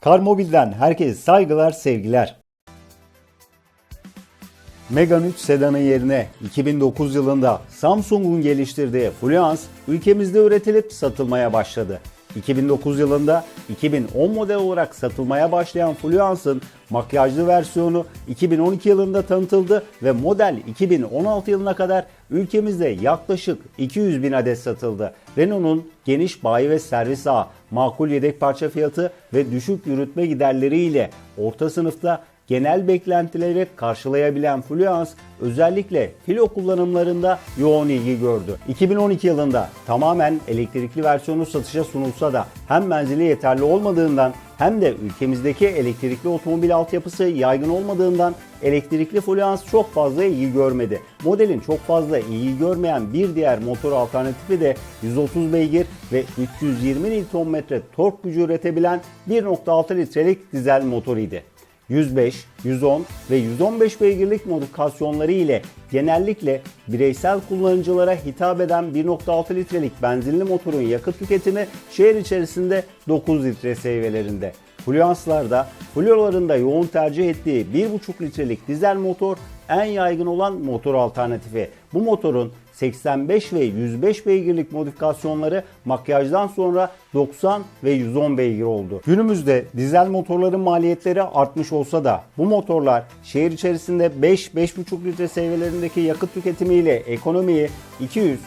Karmobil'den herkese saygılar, sevgiler. Megane 3 sedanın yerine 2009 yılında Samsung'un geliştirdiği Fluence ülkemizde üretilip satılmaya başladı. 2009 yılında 2010 model olarak satılmaya başlayan Fluence'ın makyajlı versiyonu 2012 yılında tanıtıldı ve model 2016 yılına kadar ülkemizde yaklaşık 200 bin adet satıldı. Renault'un geniş bayi ve servis ağı, makul yedek parça fiyatı ve düşük yürütme giderleriyle orta sınıfta genel beklentileri karşılayabilen Fluence özellikle filo kullanımlarında yoğun ilgi gördü. 2012 yılında tamamen elektrikli versiyonu satışa sunulsa da hem menzili yeterli olmadığından hem de ülkemizdeki elektrikli otomobil altyapısı yaygın olmadığından elektrikli Fluence çok fazla ilgi görmedi. Modelin çok fazla ilgi görmeyen bir diğer motor alternatifi de 130 beygir ve 320 Nm tork gücü üretebilen 1.6 litrelik dizel motor idi. 105, 110 ve 115 beygirlik modifikasyonları ile genellikle bireysel kullanıcılara hitap eden 1.6 litrelik benzinli motorun yakıt tüketimi şehir içerisinde 9 litre seviyelerinde. Fluence'larda, Flio'ların da yoğun tercih ettiği 1.5 litrelik dizel motor en yaygın olan motor alternatifi. Bu motorun 85 ve 105 beygirlik modifikasyonları makyajdan sonra 90 ve 110 beygir oldu. Günümüzde dizel motorların maliyetleri artmış olsa da bu motorlar şehir içerisinde 5-5,5 litre seviyelerindeki yakıt tüketimiyle ekonomiyi 200-240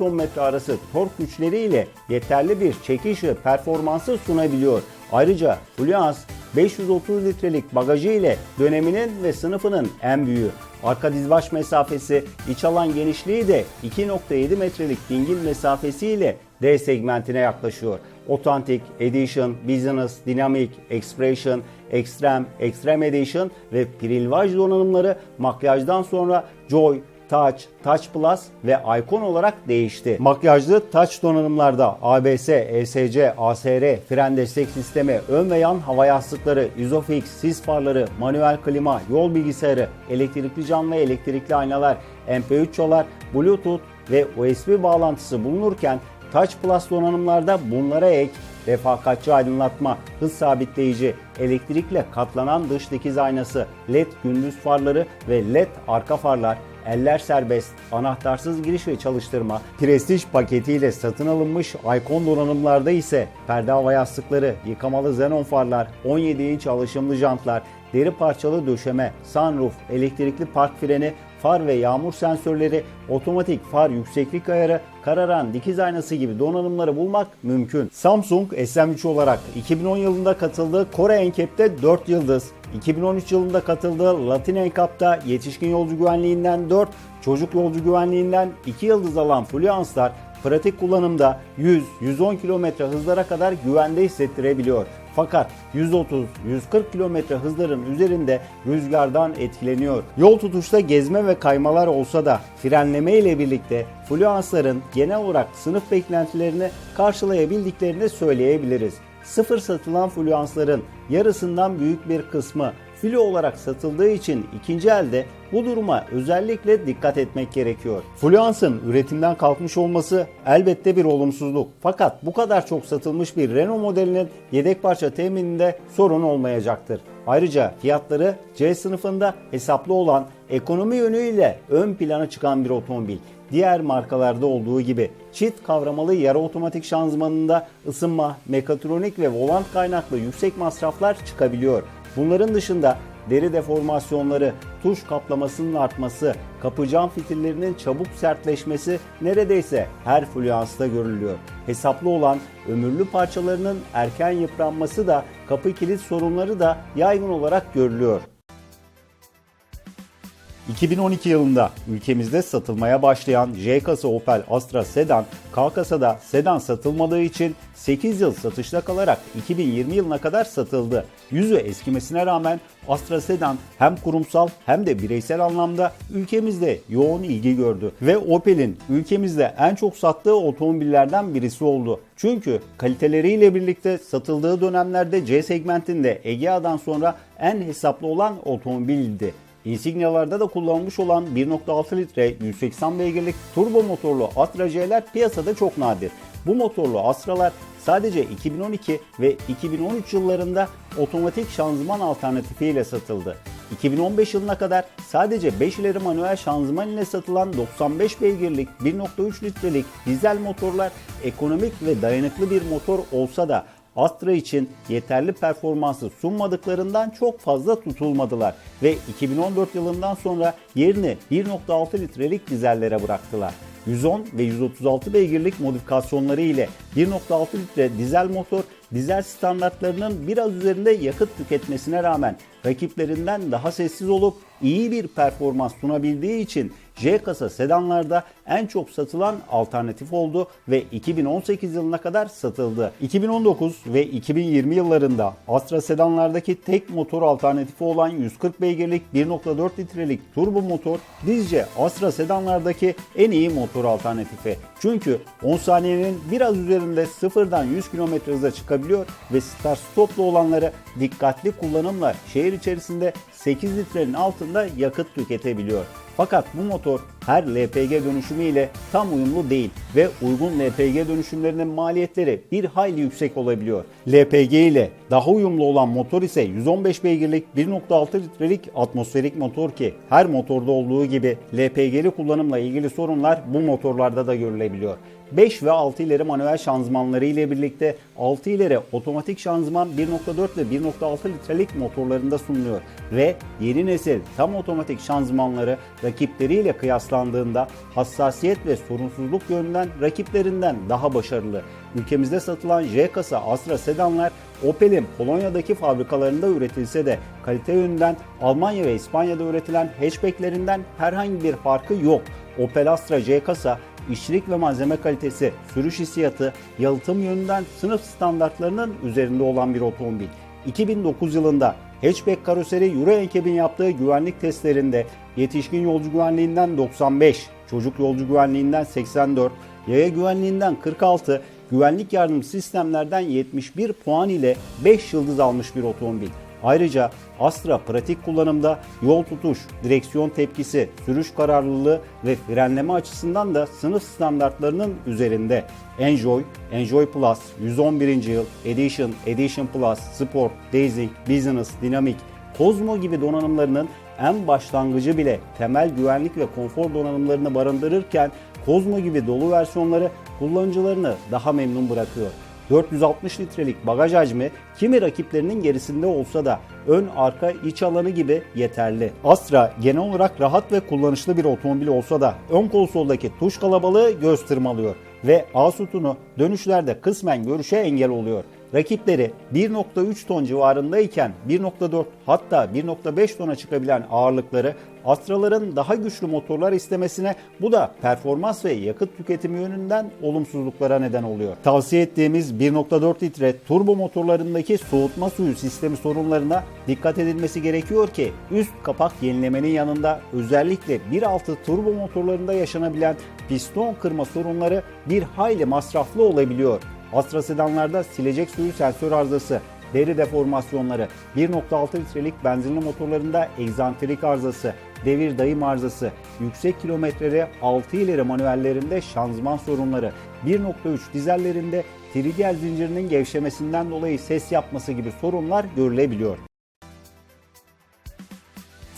Nm arası tork güçleriyle yeterli bir çekiş ve performansı sunabiliyor. Ayrıca Fluence 530 litrelik bagajı ile döneminin ve sınıfının en büyüğü. Arka dizbaş mesafesi, iç alan genişliği de 2.7 metrelik dingil mesafesi ile D segmentine yaklaşıyor. Authentic, Edition, Business, Dynamic, Expression, Extreme, Extreme Edition ve Prilvaj donanımları makyajdan sonra Joy, Touch, Touch Plus ve Icon olarak değişti. Makyajlı Touch donanımlarda ABS, ESC, ASR, fren destek sistemi, ön ve yan hava yastıkları, Isofix, sis farları, manuel klima, yol bilgisayarı, elektrikli cam ve elektrikli aynalar, MP3 çalar, Bluetooth ve USB bağlantısı bulunurken Touch Plus donanımlarda bunlara ek refakatçi aydınlatma, hız sabitleyici, elektrikle katlanan dış dikiz aynası, LED gündüz farları ve LED arka farlar, eller serbest, anahtarsız giriş ve çalıştırma, prestij paketiyle satın alınmış Icon donanımlarda ise perde hava yastıkları, yıkamalı xenon farlar, 17 inç alışımlı jantlar, deri parçalı döşeme, sunroof, elektrikli park freni, far ve yağmur sensörleri, otomatik far yükseklik ayarı, kararan dikiz aynası gibi donanımları bulmak mümkün. Samsung SM3 olarak 2010 yılında katıldığı Kore NCAP'te 4 yıldız, 2013 yılında katıldığı Latin NCAP'ta yetişkin yolcu güvenliğinden 4, çocuk yolcu güvenliğinden 2 yıldız alan Fluence'lar pratik kullanımda 100-110 km hızlara kadar güvende hissettirebiliyor. Fakat 130-140 km hızların üzerinde rüzgardan etkileniyor. Yol tutuşta gezme ve kaymalar olsa da frenleme ile birlikte Fluence'ların genel olarak sınıf beklentilerini karşılayabildiklerini söyleyebiliriz. Sıfır satılan Fluence'ların yarısından büyük bir kısmı filo olarak satıldığı için ikinci elde bu duruma özellikle dikkat etmek gerekiyor. Fluence'ın üretimden kalkmış olması elbette bir olumsuzluk. Fakat bu kadar çok satılmış bir Renault modelinin yedek parça temininde sorun olmayacaktır. Ayrıca fiyatları C sınıfında hesaplı olan ekonomi yönüyle ön plana çıkan bir otomobil. Diğer markalarda olduğu gibi çift kavramalı yarı otomatik şanzımanında ısınma, mekatronik ve volant kaynaklı yüksek masraflar çıkabiliyor. Bunların dışında deri deformasyonları, tuş kaplamasının artması, kapı cam fitillerinin çabuk sertleşmesi neredeyse her Fluence'da görülüyor. Hesaplı olan ömürlü parçalarının erken yıpranması da kapı kilit sorunları da yaygın olarak görülüyor. 2012 yılında ülkemizde satılmaya başlayan J kasa Opel Astra sedan, K kasada sedan satılmadığı için 8 yıl satışta kalarak 2020 yılına kadar satıldı. Yüzü eskimesine rağmen Astra sedan hem kurumsal hem de bireysel anlamda ülkemizde yoğun ilgi gördü ve Opel'in ülkemizde en çok sattığı otomobillerden birisi oldu. Çünkü kaliteleriyle birlikte satıldığı dönemlerde C segmentinde Egea'dan sonra en hesaplı olan otomobildi. Insignia'larda da kullanılmış olan 1.6 litre 180 beygirlik turbo motorlu Astra J'ler piyasada çok nadir. Bu motorlu Astra'lar sadece 2012 ve 2013 yıllarında otomatik şanzıman alternatifiyle satıldı. 2015 yılına kadar sadece 5 ileri manuel şanzıman ile satılan 95 beygirlik 1.3 litrelik dizel motorlar ekonomik ve dayanıklı bir motor olsa da Astra için yeterli performansı sunmadıklarından çok fazla tutulmadılar ve 2014 yılından sonra yerini 1.6 litrelik dizellere bıraktılar. 110 ve 136 beygirlik modifikasyonları ile 1.6 litre dizel motor dizel standartlarının biraz üzerinde yakıt tüketmesine rağmen rakiplerinden daha sessiz olup iyi bir performans sunabildiği için J kasa sedanlarda en çok satılan alternatif oldu ve 2018 yılına kadar satıldı. 2019 ve 2020 yıllarında Astra sedanlardaki tek motor alternatifi olan 140 beygirlik 1.4 litrelik turbo motor bizce Astra sedanlardaki en iyi motor alternatifi. Çünkü 10 saniyenin biraz üzerinde sıfırdan 100 km hıza çıkabiliyor ve start stoplu olanları dikkatli kullanımla şehir içerisinde 8 litrenin altında yakıt tüketebiliyor. Fakat bu motor her LPG dönüşümü ile tam uyumlu değil ve uygun LPG dönüşümlerinin maliyetleri bir hayli yüksek olabiliyor. LPG ile daha uyumlu olan motor ise 115 beygirlik 1.6 litrelik atmosferik motor ki her motorda olduğu gibi LPG'li kullanımla ilgili sorunlar bu motorlarda da görülebiliyor. 5 ve 6 ileri manuel şanzımanları ile birlikte 6 ileri otomatik şanzıman 1.4 ve 1.6 litrelik motorlarında sunuluyor ve yeni nesil tam otomatik şanzımanları rakipleriyle kıyaslandığında hassasiyet ve sorunsuzluk yönünden rakiplerinden daha başarılı. Ülkemizde satılan J kasa Astra sedanlar Opel'in Polonya'daki fabrikalarında üretilse de kalite yönünden Almanya ve İspanya'da üretilen hatchbacklerinden herhangi bir farkı yok. Opel Astra J kasa işçilik ve malzeme kalitesi, sürüş hissiyatı, yalıtım yönünden sınıf standartlarının üzerinde olan bir otomobil. 2009 yılında hatchback karoseri Euro NCAP'in yaptığı güvenlik testlerinde yetişkin yolcu güvenliğinden 95, çocuk yolcu güvenliğinden 84, yaya güvenliğinden 46, güvenlik yardım sistemlerden 71 puan ile 5 yıldız almış bir otomobil. Ayrıca Astra pratik kullanımda yol tutuş, direksiyon tepkisi, sürüş kararlılığı ve frenleme açısından da sınıf standartlarının üzerinde. Enjoy, Enjoy Plus, 111. yıl, Edition, Edition Plus, Sport, Basic, Business, Dynamic, Cosmo gibi donanımlarının en başlangıcı bile temel güvenlik ve konfor donanımlarını barındırırken Cosmo gibi dolu versiyonları kullanıcılarını daha memnun bırakıyor. 460 litrelik bagaj hacmi kimi rakiplerinin gerisinde olsa da ön arka iç alanı gibi yeterli. Astra genel olarak rahat ve kullanışlı bir otomobil olsa da ön konsoldaki tuş kalabalığı göz tırmalıyor ve A sütunu dönüşlerde kısmen görüşe engel oluyor. Rakipleri 1.3 ton civarındayken 1.4 hatta 1.5 tona çıkabilen ağırlıkları Astra'ların daha güçlü motorlar istemesine bu da performans ve yakıt tüketimi yönünden olumsuzluklara neden oluyor. Tavsiye ettiğimiz 1.4 litre turbo motorlarındaki soğutma suyu sistemi sorunlarına dikkat edilmesi gerekiyor ki üst kapak yenilemenin yanında özellikle 1.6 turbo motorlarında yaşanabilen piston kırma sorunları bir hayli masraflı olabiliyor. Astra sedanlarda silecek suyu sensör arızası, deri deformasyonları, 1.6 litrelik benzinli motorlarında egzantrik arızası, devir dayım arızası, yüksek kilometreli 6 ileri manuellerinde şanzıman sorunları, 1.3 dizellerinde trigger zincirinin gevşemesinden dolayı ses yapması gibi sorunlar görülebiliyor.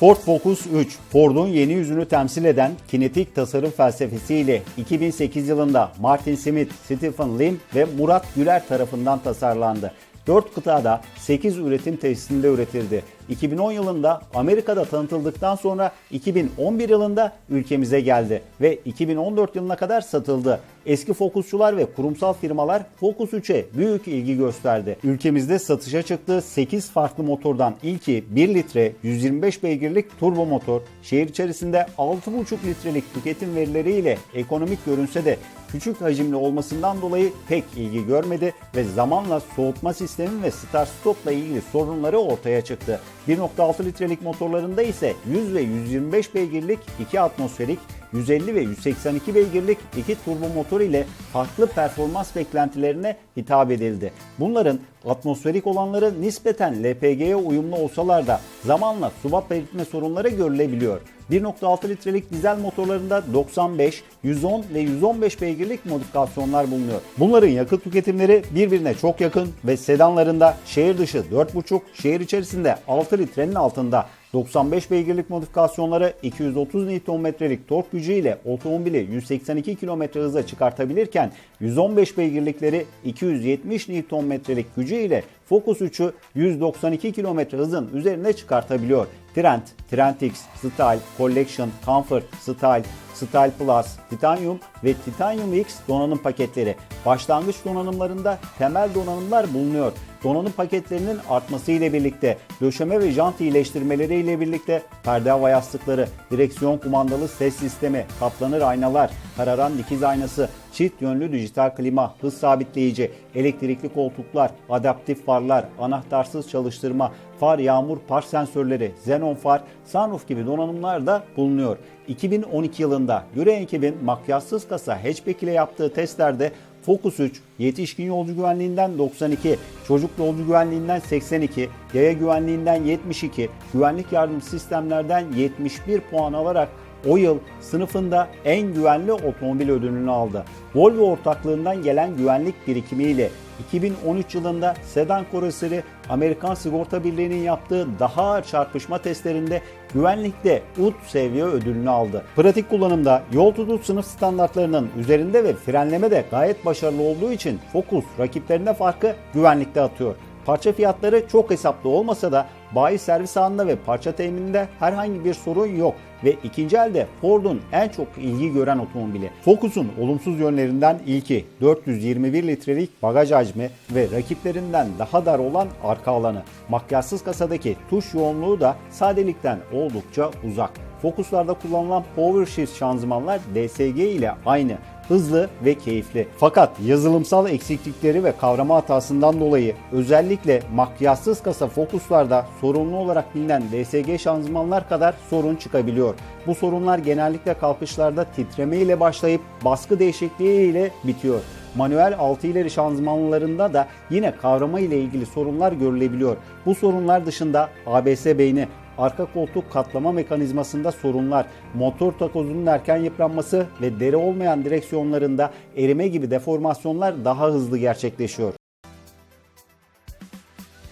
Ford Focus 3, Ford'un yeni yüzünü temsil eden kinetik tasarım felsefesiyle 2008 yılında Martin Smith, Stephen Lim ve Murat Güler tarafından tasarlandı. 4 kıtada 8 üretim tesisinde üretildi. 2010 yılında Amerika'da tanıtıldıktan sonra 2011 yılında ülkemize geldi ve 2014 yılına kadar satıldı. Eski Focus'çular ve kurumsal firmalar Focus 3'e büyük ilgi gösterdi. Ülkemizde satışa çıktığı 8 farklı motordan ilki 1 litre 125 beygirlik turbo motor, şehir içerisinde 6,5 litrelik tüketim verileriyle ekonomik görünse de küçük hacimli olmasından dolayı pek ilgi görmedi ve zamanla soğutma sistemi ve start stopla ilgili sorunları ortaya çıktı. 1.6 litrelik motorlarında ise 100 ve 125 beygirlik 2 atmosferik 150 ve 182 beygirlik iki turbo motor ile farklı performans beklentilerine hitap edildi. Bunların atmosferik olanları nispeten LPG'ye uyumlu olsalar da zamanla subap eritme sorunları görülebiliyor. 1.6 litrelik dizel motorlarında 95, 110 ve 115 beygirlik modifikasyonlar bulunuyor. Bunların yakıt tüketimleri birbirine çok yakın ve sedanlarında şehir dışı 4.5, şehir içerisinde 6 litrenin altında. 95 beygirlik modifikasyonları 230 Nm'lik tork gücü ile otomobili 182 km hıza çıkartabilirken 115 beygirlikleri 270 Nm'lik gücü ile Focus 3'ü 192 km hızın üzerine çıkartabiliyor. Trend, Trend X, Style, Collection, Comfort, Style, Style Plus, Titanium ve Titanium X donanım paketleri. Başlangıç donanımlarında temel donanımlar bulunuyor. Donanım paketlerinin artması ile birlikte döşeme ve jant iyileştirmeleri ile birlikte perde hava yastıkları, direksiyon kumandalı ses sistemi, kaplanır aynalar, kararan dikiz aynası, çift yönlü dijital klima, hız sabitleyici, elektrikli koltuklar, adaptif farlar, anahtarsız çalıştırma, far yağmur par sensörleri, xenon far, sunroof gibi donanımlar da bulunuyor. 2012 yılında Euro ekibin makyajsız kasa hatchback ile yaptığı testlerde Focus 3 yetişkin yolcu güvenliğinden 92, çocuk yolcu güvenliğinden 82, yaya güvenliğinden 72, güvenlik yardım sistemlerden 71 puan alarak o yıl sınıfında en güvenli otomobil ödülünü aldı. Volvo ortaklığından gelen güvenlik birikimiyle 2013 yılında sedan koroseri Amerikan Sigorta Birliği'nin yaptığı daha ağır çarpışma testlerinde güvenlikte UT seviye ödülünü aldı. Pratik kullanımda yol tutuş sınıf standartlarının üzerinde ve frenleme de gayet başarılı olduğu için Focus rakiplerine farkı güvenlikte atıyor. Parça fiyatları çok hesaplı olmasa da bayi servis anında ve parça temininde herhangi bir sorun yok ve ikinci elde Ford'un en çok ilgi gören otomobili. Focus'un olumsuz yönlerinden ilki 421 litrelik bagaj hacmi ve rakiplerinden daha dar olan arka alanı. Makyajsız kasadaki tuş yoğunluğu da sadelikten oldukça uzak. Focus'larda kullanılan Power Shift şanzımanlar DSG ile aynı hızlı ve keyifli. Fakat yazılımsal eksiklikleri ve kavrama hatasından dolayı özellikle makyajsız kasa Focus'larda sorunlu olarak bilinen DSG şanzımanlar kadar sorun çıkabiliyor. Bu sorunlar genellikle kalkışlarda titreme ile başlayıp baskı değişikliği ile bitiyor. Manuel 6 ileri şanzımanlarında da yine kavrama ile ilgili sorunlar görülebiliyor. Bu sorunlar dışında ABS beyni, arka koltuk katlama mekanizmasında sorunlar, motor takozunun erken yıpranması ve deri olmayan direksiyonlarında erime gibi deformasyonlar daha hızlı gerçekleşiyor.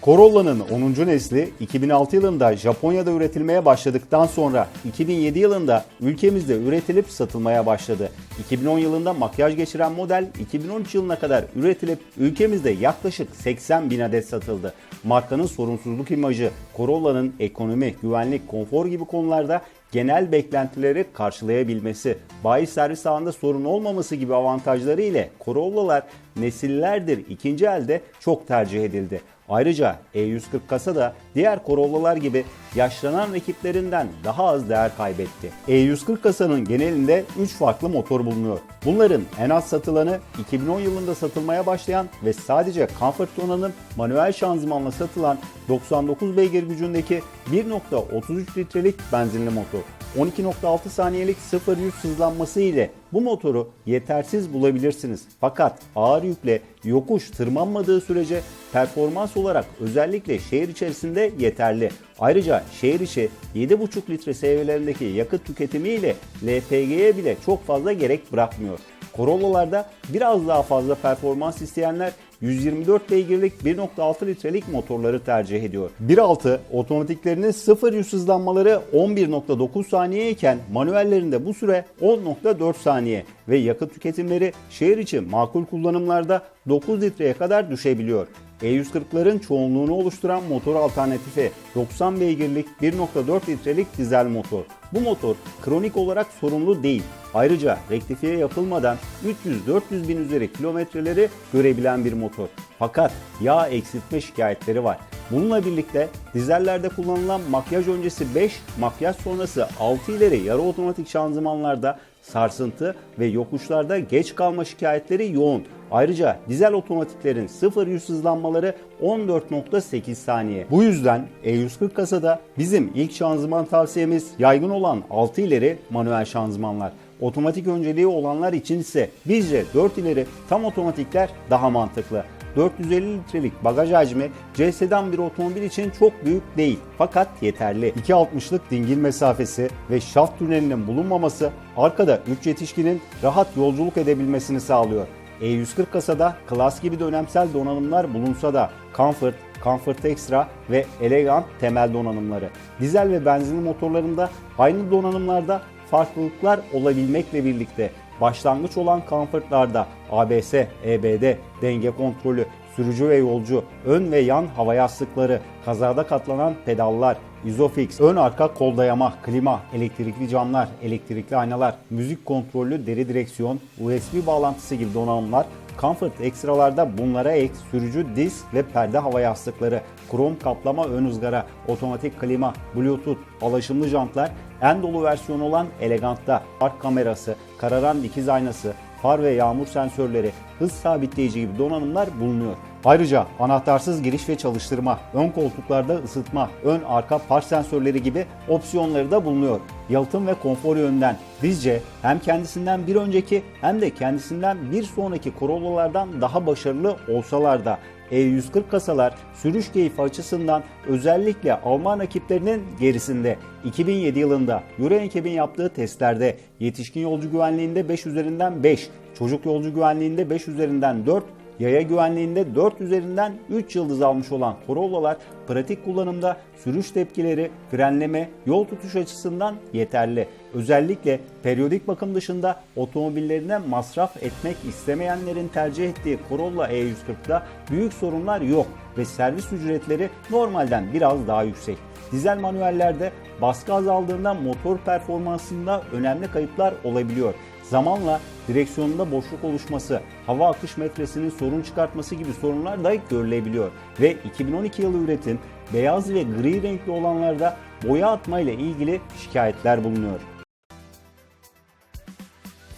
Corolla'nın 10. nesli 2006 yılında Japonya'da üretilmeye başladıktan sonra 2007 yılında ülkemizde üretilip satılmaya başladı. 2010 yılında makyaj geçiren model 2013 yılına kadar üretilip ülkemizde yaklaşık 80 bin adet satıldı. Markanın sorunsuzluk imajı, Corolla'nın ekonomi, güvenlik, konfor gibi konularda genel beklentileri karşılayabilmesi, bayi servis ağında sorun olmaması gibi avantajları ile Corolla'lar nesillerdir ikinci elde çok tercih edildi. Ayrıca E140 kasa da diğer Corolla'lar gibi yaşlanan rakiplerinden daha az değer kaybetti. E140 kasanın genelinde 3 farklı motor bulunuyor. Bunların en az satılanı 2010 yılında satılmaya başlayan ve sadece Comfort donanım manuel şanzımanla satılan 99 beygir gücündeki 1.33 litrelik benzinli motor. 12.6 saniyelik 0-100 hızlanması ile bu motoru yetersiz bulabilirsiniz. Fakat ağır yükle yokuş tırmanmadığı sürece performans olarak özellikle şehir içerisinde yeterli. Ayrıca şehir içi 7.5 litre seviyelerindeki yakıt tüketimi ile LPG'ye bile çok fazla gerek bırakmıyor. Corolla'larda biraz daha fazla performans isteyenler 124 beygirlik 1.6 litrelik motorları tercih ediyor. 1.6 otomatiklerinin 0-100 hızlanmaları 11.9 saniye iken manuellerinde bu süre 10.4 saniye ve yakıt tüketimleri şehir içi makul kullanımlarda 9 litreye kadar düşebiliyor. E140'ların çoğunluğunu oluşturan motor alternatifi 90 beygirlik 1.4 litrelik dizel motor. Bu motor kronik olarak sorunlu değil. Ayrıca rektifiye yapılmadan 300-400 bin üzeri kilometreleri görebilen bir motor. Fakat yağ eksiltme şikayetleri var. Bununla birlikte dizellerde kullanılan makyaj öncesi 5, makyaj sonrası 6 ileri yarı otomatik şanzımanlarda sarsıntı ve yokuşlarda geç kalma şikayetleri yoğun. Ayrıca dizel otomatiklerin 0-100 hızlanmaları 14.8 saniye. Bu yüzden E140 kasada bizim ilk şanzıman tavsiyemiz yaygın olan 6 ileri manuel şanzımanlar. otomatik önceliği olanlar için ise bizce 4 ileri tam otomatikler daha mantıklı. 450 litrelik bagaj hacmi C sedan bir otomobil için çok büyük değil fakat yeterli. 2.60'lık dingil mesafesi ve şaft tünelinin bulunmaması arkada 3 yetişkinin rahat yolculuk edebilmesini sağlıyor. E140 kasada Class gibi dönemsel donanımlar bulunsa da Comfort, Comfort Extra ve Elegant temel donanımları. Dizel ve benzinli motorlarında aynı donanımlarda farklılıklar olabilmekle birlikte başlangıç olan Comfort'larda ABS, EBD, denge kontrolü, sürücü ve yolcu, ön ve yan hava yastıkları, kazada katlanan pedallar, Isofix, ön arka kol dayama, klima, elektrikli camlar, elektrikli aynalar, müzik kontrollü deri direksiyon, USB bağlantısı gibi donanımlar Comfort ekstralarda bunlara ek sürücü diz ve perde hava yastıkları, krom kaplama ön ızgara, otomatik klima, bluetooth, alaşımlı jantlar, en dolu versiyonu olan Elegant'ta park kamerası, kararan dikiz aynası, far ve yağmur sensörleri, hız sabitleyici gibi donanımlar bulunuyor. Ayrıca anahtarsız giriş ve çalıştırma, ön koltuklarda ısıtma, ön arka park sensörleri gibi opsiyonları da bulunuyor. Yalıtım ve konfor yönden bizce hem kendisinden bir önceki hem de kendisinden bir sonraki Corolla'lardan daha başarılı olsalar da E140 kasalar sürüş keyfi açısından özellikle Alman rakiplerinin gerisinde. 2007 yılında Euro NCAP'in yaptığı testlerde yetişkin yolcu güvenliğinde 5 üzerinden 5, çocuk yolcu güvenliğinde 5 üzerinden 4, Yaya güvenliğinde 4 üzerinden 3 yıldız almış olan Corolla'lar pratik kullanımda sürüş tepkileri, frenleme, yol tutuş açısından yeterli. Özellikle periyodik bakım dışında otomobillerine masraf etmek istemeyenlerin tercih ettiği Corolla E140'da büyük sorunlar yok ve servis ücretleri normalden biraz daha yüksek. Dizel manuellerde baskı azaldığında motor performansında önemli kayıplar olabiliyor. Zamanla direksiyonunda boşluk oluşması, hava akış metresinin sorun çıkartması gibi sorunlar da görülebiliyor. Ve 2012 yılı üretim beyaz ve gri renkli olanlarda boya atma ile ilgili şikayetler bulunuyor.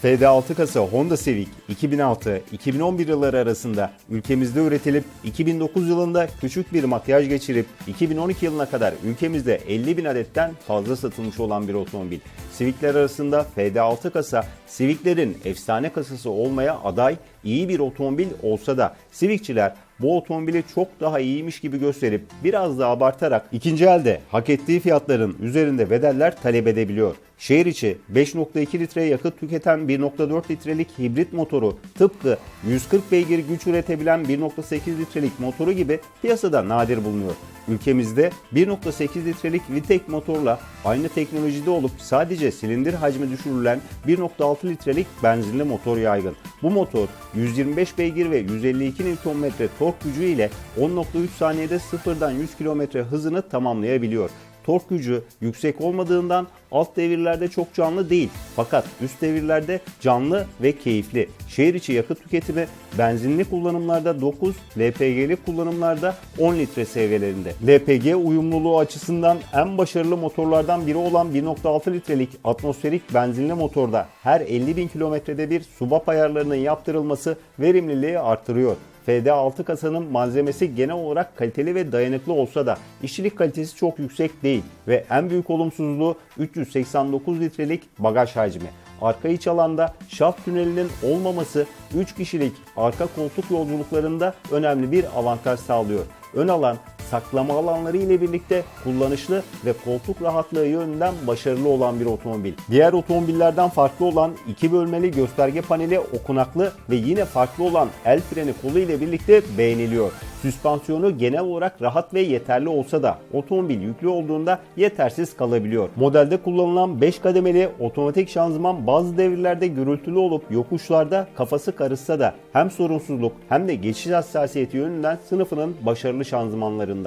FD6 kasa Honda Civic 2006-2011 yılları arasında ülkemizde üretilip 2009 yılında küçük bir makyaj geçirip 2012 yılına kadar ülkemizde 50 bin adetten fazla satılmış olan bir otomobil. Civic'ler arasında FD6 kasa Civic'lerin efsane kasası olmaya aday iyi bir otomobil olsa da Civic'çiler bu otomobili çok daha iyiymiş gibi gösterip biraz da abartarak ikinci elde hak ettiği fiyatların üzerinde bedeller talep edebiliyor. Şehir içi 5.2 litre yakıt tüketen 1.4 litrelik hibrit motoru tıpkı 140 beygir güç üretebilen 1.8 litrelik motoru gibi piyasada nadir bulunuyor. Ülkemizde 1.8 litrelik VTEC motorla aynı teknolojide olup sadece silindir hacmi düşürülen 1.6 litrelik benzinli motor yaygın. Bu motor 125 beygir ve 152 Nm tork gücü ile 10.3 saniyede sıfırdan 100 km hızını tamamlayabiliyor. Tork gücü yüksek olmadığından alt devirlerde çok canlı değil. Fakat üst devirlerde canlı ve keyifli. Şehir içi yakıt tüketimi benzinli kullanımlarda 9, LPG'li kullanımlarda 10 litre seviyelerinde. LPG uyumluluğu açısından en başarılı motorlardan biri olan 1.6 litrelik atmosferik benzinli motorda her 50 bin kilometrede bir subap ayarlarının yaptırılması verimliliği artırıyor. FD6 kasanın malzemesi genel olarak kaliteli ve dayanıklı olsa da işçilik kalitesi çok yüksek değil ve en büyük olumsuzluğu 389 litrelik bagaj hacmi. Arka iç alanda şaft tünelinin olmaması 3 kişilik arka koltuk yolculuklarında önemli bir avantaj sağlıyor. Ön alan saklama alanları ile birlikte kullanışlı ve koltuk rahatlığı yönünden başarılı olan bir otomobil. Diğer otomobillerden farklı olan iki bölmeli gösterge paneli okunaklı ve yine farklı olan el freni kolu ile birlikte beğeniliyor. Süspansiyonu genel olarak rahat ve yeterli olsa da otomobil yüklü olduğunda yetersiz kalabiliyor. Modelde kullanılan 5 kademeli otomatik şanzıman bazı devirlerde gürültülü olup yokuşlarda kafası karışsa da hem sorunsuzluk hem de geçiş hassasiyeti yönünden sınıfının başarılı şanzımanlarından.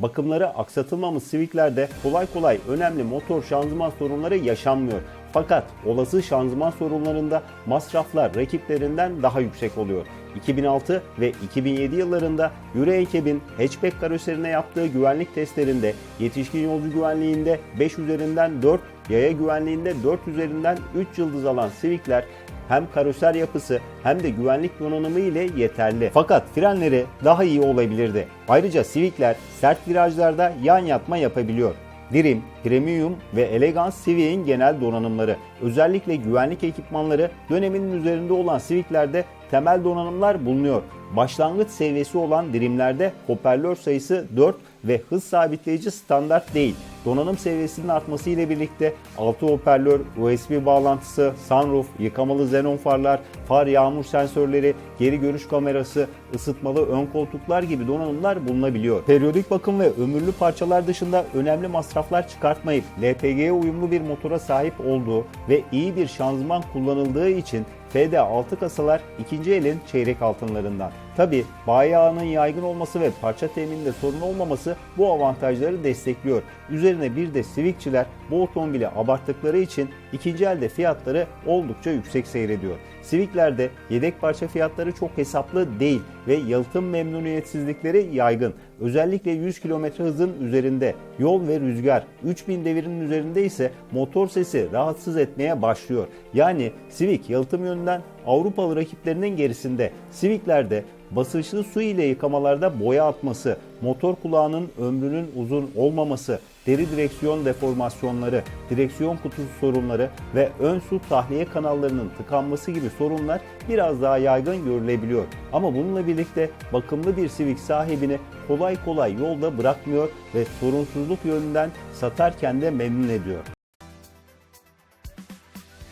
Bakımları aksatılmamış Civic'lerde kolay kolay önemli motor şanzıman sorunları yaşanmıyor. Fakat olası şanzıman sorunlarında masraflar rakiplerinden daha yüksek oluyor. 2006 ve 2007 yıllarında Euro NCAP'in hatchback karoserine yaptığı güvenlik testlerinde yetişkin yolcu güvenliğinde 5 üzerinden 4, yaya güvenliğinde 4 üzerinden 3 yıldız alan Civic'ler hem karoser yapısı hem de güvenlik donanımı ile yeterli. Fakat frenleri daha iyi olabilirdi. Ayrıca Civic'ler sert virajlarda yan yatma yapabiliyor. Dream, Premium ve Elegance Civic'in genel donanımları. Özellikle güvenlik ekipmanları döneminin üzerinde olan Civic'lerde temel donanımlar bulunuyor. Başlangıç seviyesi olan Dream'lerde hoparlör sayısı 4 ve hız sabitleyici standart değil. Donanım seviyesinin artması ile birlikte 6 hoparlör, USB bağlantısı, sunroof, yıkamalı xenon farlar, far yağmur sensörleri, geri görüş kamerası, ısıtmalı ön koltuklar gibi donanımlar bulunabiliyor. Periyodik bakım ve ömürlü parçalar dışında önemli masraflar çıkartmayıp LPG'ye uyumlu bir motora sahip olduğu ve iyi bir şanzıman kullanıldığı için FD6 kasalar ikinci elin çeyrek altınlarından. Tabi bayi ağının yaygın olması ve parça temininde sorun olmaması bu avantajları destekliyor. Üzerine bir de Civic'çiler bu otomobili abarttıkları için ikinci elde fiyatları oldukça yüksek seyrediyor. Civic'lerde yedek parça fiyatları çok hesaplı değil ve yalıtım memnuniyetsizlikleri yaygın. Özellikle 100 km hızın üzerinde yol ve rüzgar 3000 devirinin üzerinde ise motor sesi rahatsız etmeye başlıyor. Yani Civic yalıtım yönünden Avrupalı rakiplerinin gerisinde. Civic'lerde basınçlı su ile yıkamalarda boya atması, motor kulağının ömrünün uzun olmaması, deri direksiyon deformasyonları, direksiyon kutusu sorunları ve ön su tahliye kanallarının tıkanması gibi sorunlar biraz daha yaygın görülebiliyor. Ama bununla birlikte bakımlı bir Civic sahibini kolay kolay yolda bırakmıyor ve sorunsuzluk yönünden satarken de memnun ediyor.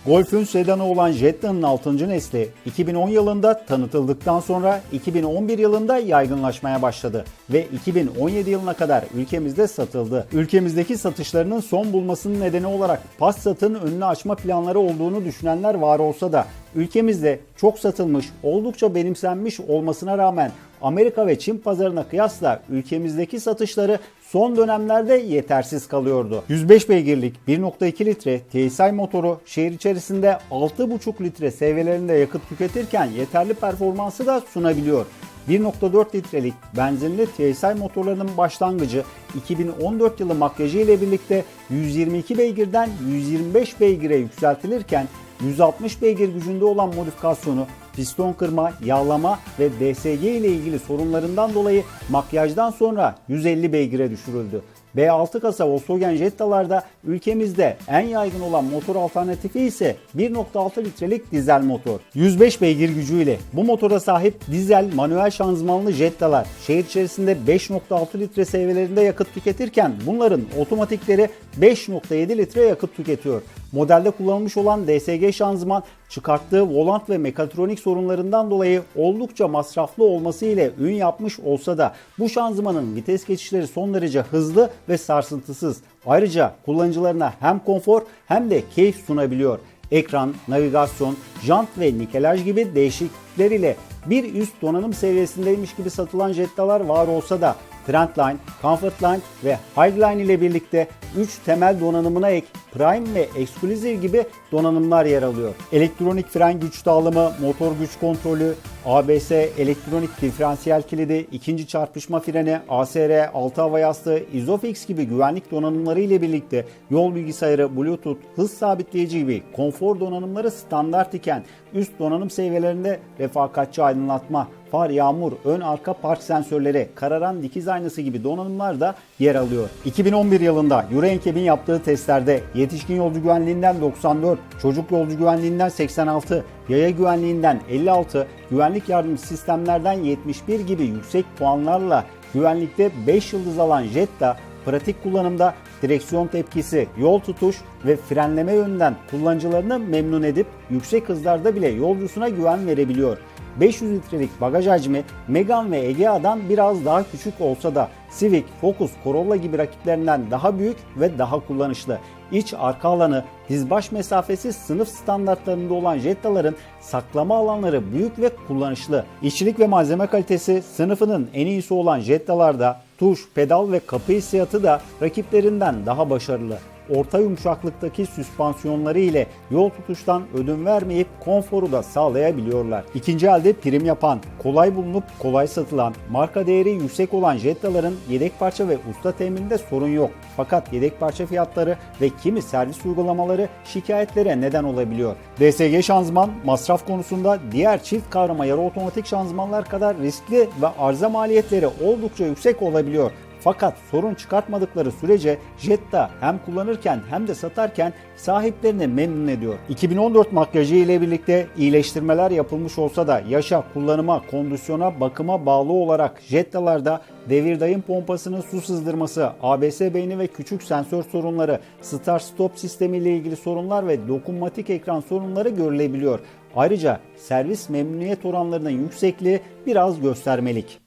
Golf'ün sedanı olan Jetta'nın 6. nesli 2010 yılında tanıtıldıktan sonra 2011 yılında yaygınlaşmaya başladı ve 2017 yılına kadar ülkemizde satıldı. Ülkemizdeki satışlarının son bulmasının nedeni olarak Passat'ın önünü açma planları olduğunu düşünenler var olsa da ülkemizde çok satılmış, oldukça benimsenmiş olmasına rağmen Amerika ve Çin pazarına kıyasla ülkemizdeki satışları son dönemlerde yetersiz kalıyordu. 105 beygirlik 1.2 litre TSI motoru şehir içerisinde 6.5 litre seviyelerinde yakıt tüketirken yeterli performansı da sunabiliyor. 1.4 litrelik benzinli TSI motorlarının başlangıcı 2014 yılı makyajı ile birlikte 122 beygirden 125 beygire yükseltilirken 160 beygir gücünde olan modifikasyonu piston kırma, yağlama ve DSG ile ilgili sorunlarından dolayı makyajdan sonra 150 beygire düşürüldü. B6 kasa Volkswagen Jetta'larda ülkemizde en yaygın olan motor alternatifi ise 1.6 litrelik dizel motor. 105 beygir gücüyle bu motora sahip dizel manuel şanzımanlı Jetta'lar şehir içerisinde 5.6 litre seviyelerinde yakıt tüketirken bunların otomatikleri 5.7 litre yakıt tüketiyor. Modelde kullanılmış olan DSG şanzıman çıkarttığı volant ve mekatronik sorunlarından dolayı oldukça masraflı olması ile ün yapmış olsa da bu şanzımanın vites geçişleri son derece hızlı ve sarsıntısız. Ayrıca kullanıcılarına hem konfor hem de keyif sunabiliyor. Ekran, navigasyon, jant ve nikelaj gibi değişiklikler ile bir üst donanım seviyesindeymiş gibi satılan Jetta'lar var olsa da Trendline, Comfortline ve Highline ile birlikte 3 temel donanımına ek Prime ve Exclusive gibi donanımlar yer alıyor. Elektronik fren güç dağılımı, motor güç kontrolü, ABS, elektronik diferansiyel kilidi, ikinci çarpışma freni, ASR, altı hava yastığı, Isofix gibi güvenlik donanımları ile birlikte yol bilgisayarı, Bluetooth, hız sabitleyici gibi konfor donanımları standart iken üst donanım seviyelerinde refakatçi aydınlatma, far, yağmur, ön arka park sensörleri, kararan dikiz aynası gibi donanımlar da yer alıyor. 2011 yılında Euro NCAP'in yaptığı testlerde yetişkin yolcu güvenliğinden 94, çocuk yolcu güvenliğinden 86, yaya güvenliğinden 56, güvenlik yardımcı sistemlerden 71 gibi yüksek puanlarla güvenlikte 5 yıldız alan Jetta pratik kullanımda direksiyon tepkisi, yol tutuş ve frenleme yönünden kullanıcılarını memnun edip yüksek hızlarda bile yolcusuna güven verebiliyor. 500 litrelik bagaj hacmi Megane ve Egea'dan biraz daha küçük olsa da Civic, Focus, Corolla gibi rakiplerinden daha büyük ve daha kullanışlı. İç arka alanı, dizbaş mesafesi sınıf standartlarında olan Jetta'ların saklama alanları büyük ve kullanışlı. İşçilik ve malzeme kalitesi sınıfının en iyisi olan Jetta'larda tuş, pedal ve kapı hissiyatı da rakiplerinden daha başarılı orta yumuşaklıktaki süspansiyonları ile yol tutuştan ödün vermeyip konforu da sağlayabiliyorlar. İkinci elde prim yapan, kolay bulunup kolay satılan, marka değeri yüksek olan Jetta'ların yedek parça ve usta temininde sorun yok. Fakat yedek parça fiyatları ve kimi servis uygulamaları şikayetlere neden olabiliyor. DSG şanzıman masraf konusunda diğer çift kavrama yarı otomatik şanzımanlar kadar riskli ve arıza maliyetleri oldukça yüksek olabiliyor. Fakat sorun çıkartmadıkları sürece Jetta hem kullanırken hem de satarken sahiplerini memnun ediyor. 2014 makyajı ile birlikte iyileştirmeler yapılmış olsa da yaşa, kullanıma, kondisyona, bakıma bağlı olarak Jetta'larda devir dayım pompasının su sızdırması, ABS beyni ve küçük sensör sorunları, start stop sistemi ile ilgili sorunlar ve dokunmatik ekran sorunları görülebiliyor. Ayrıca servis memnuniyet oranlarının yüksekliği biraz göstermelik.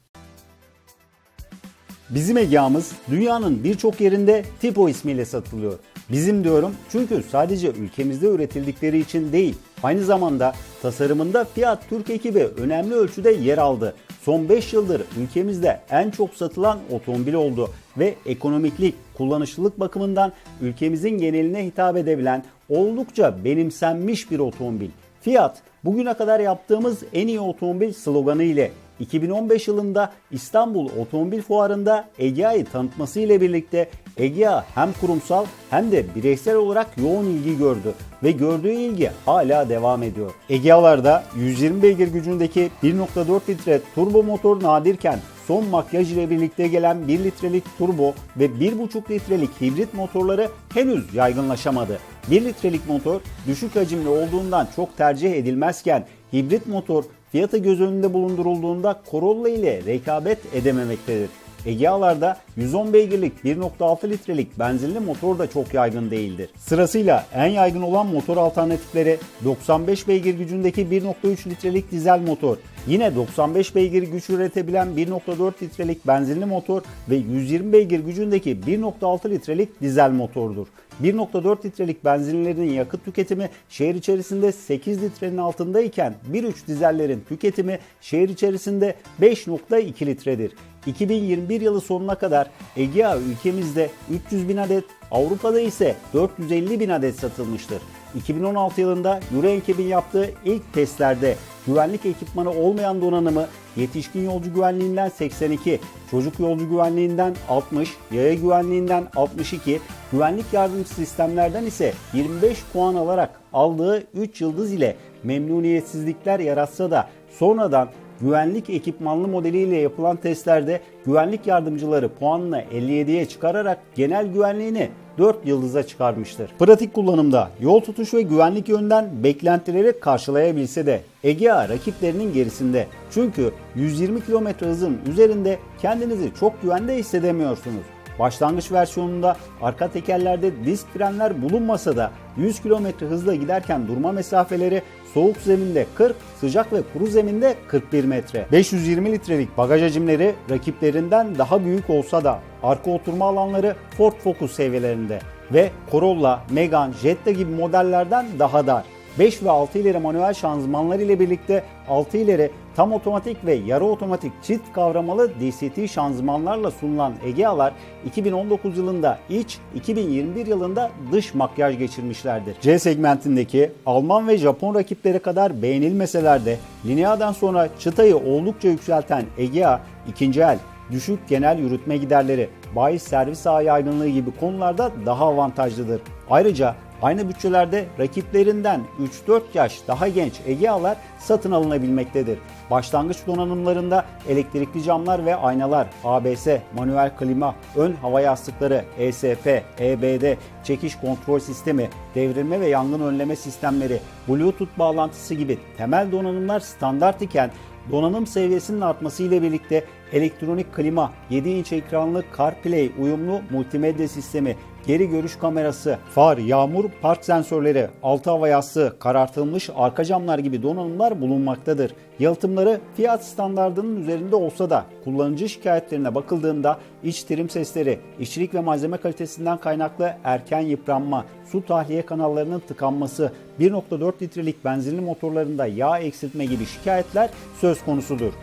Bizim Egea'mız dünyanın birçok yerinde Tipo ismiyle satılıyor. Bizim diyorum çünkü sadece ülkemizde üretildikleri için değil, aynı zamanda tasarımında Fiat Türk ekibi önemli ölçüde yer aldı. Son 5 yıldır ülkemizde en çok satılan otomobil oldu ve ekonomiklik, kullanışlılık bakımından ülkemizin geneline hitap edebilen oldukça benimsenmiş bir otomobil. Fiat bugüne kadar yaptığımız en iyi otomobil sloganı ile 2015 yılında İstanbul Otomobil Fuarı'nda Egea'yı tanıtması ile birlikte Egea hem kurumsal hem de bireysel olarak yoğun ilgi gördü ve gördüğü ilgi hala devam ediyor. Egea'larda 120 beygir gücündeki 1.4 litre turbo motor nadirken son makyaj ile birlikte gelen 1 litrelik turbo ve 1.5 litrelik hibrit motorları henüz yaygınlaşamadı. 1 litrelik motor düşük hacimli olduğundan çok tercih edilmezken hibrit motor fiyatı göz önünde bulundurulduğunda Corolla ile rekabet edememektedir. Egea'larda 110 beygirlik 1.6 litrelik benzinli motor da çok yaygın değildir. Sırasıyla en yaygın olan motor alternatifleri 95 beygir gücündeki 1.3 litrelik dizel motor, yine 95 beygir güç üretebilen 1.4 litrelik benzinli motor ve 120 beygir gücündeki 1.6 litrelik dizel motordur. 1.4 litrelik benzinlerin yakıt tüketimi şehir içerisinde 8 litrenin altındayken 1.3 dizellerin tüketimi şehir içerisinde 5.2 litredir. 2021 yılı sonuna kadar Egea ülkemizde 300 bin adet, Avrupa'da ise 450 bin adet satılmıştır. 2016 yılında Euro NCAP'in yaptığı ilk testlerde güvenlik ekipmanı olmayan donanımı yetişkin yolcu güvenliğinden 82, çocuk yolcu güvenliğinden 60, yaya güvenliğinden 62, güvenlik yardımcı sistemlerden ise 25 puan alarak aldığı 3 yıldız ile memnuniyetsizlikler yaratsa da sonradan güvenlik ekipmanlı modeliyle yapılan testlerde güvenlik yardımcıları puanını 57'ye çıkararak genel güvenliğini 4 yıldıza çıkarmıştır. Pratik kullanımda yol tutuş ve güvenlik yönden beklentileri karşılayabilse de Egea rakiplerinin gerisinde. Çünkü 120 km hızın üzerinde kendinizi çok güvende hissedemiyorsunuz. Başlangıç versiyonunda arka tekerlerde disk frenler bulunmasa da 100 km hızla giderken durma mesafeleri soğuk zeminde 40, sıcak ve kuru zeminde 41 metre. 520 litrelik bagaj hacimleri rakiplerinden daha büyük olsa da arka oturma alanları Ford Focus seviyelerinde ve Corolla, Megane, Jetta gibi modellerden daha dar. 5 ve 6 ileri manuel şanzımanlar ile birlikte 6 ileri tam otomatik ve yarı otomatik çift kavramalı DCT şanzımanlarla sunulan Egea'lar 2019 yılında iç, 2021 yılında dış makyaj geçirmişlerdir. C segmentindeki Alman ve Japon rakipleri kadar beğenilmeseler de Linea'dan sonra çıtayı oldukça yükselten Egea ikinci el, düşük genel yürütme giderleri, bayi servis ağı yaygınlığı gibi konularda daha avantajlıdır. Ayrıca Aynı bütçelerde rakiplerinden 3-4 yaş daha genç Egea'lar satın alınabilmektedir. Başlangıç donanımlarında elektrikli camlar ve aynalar, ABS, manuel klima, ön hava yastıkları, ESP, EBD, çekiş kontrol sistemi, devrilme ve yangın önleme sistemleri, Bluetooth bağlantısı gibi temel donanımlar standart iken Donanım seviyesinin artması ile birlikte elektronik klima, 7 inç ekranlı CarPlay uyumlu multimedya sistemi, geri görüş kamerası, far, yağmur, park sensörleri, altı hava yastığı, karartılmış arka camlar gibi donanımlar bulunmaktadır. Yalıtımları fiyat standardının üzerinde olsa da kullanıcı şikayetlerine bakıldığında iç trim sesleri, işçilik ve malzeme kalitesinden kaynaklı erken yıpranma, su tahliye kanallarının tıkanması, 1.4 litrelik benzinli motorlarında yağ eksiltme gibi şikayetler söz konusudur.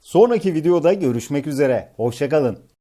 Sonraki videoda görüşmek üzere. Hoşçakalın.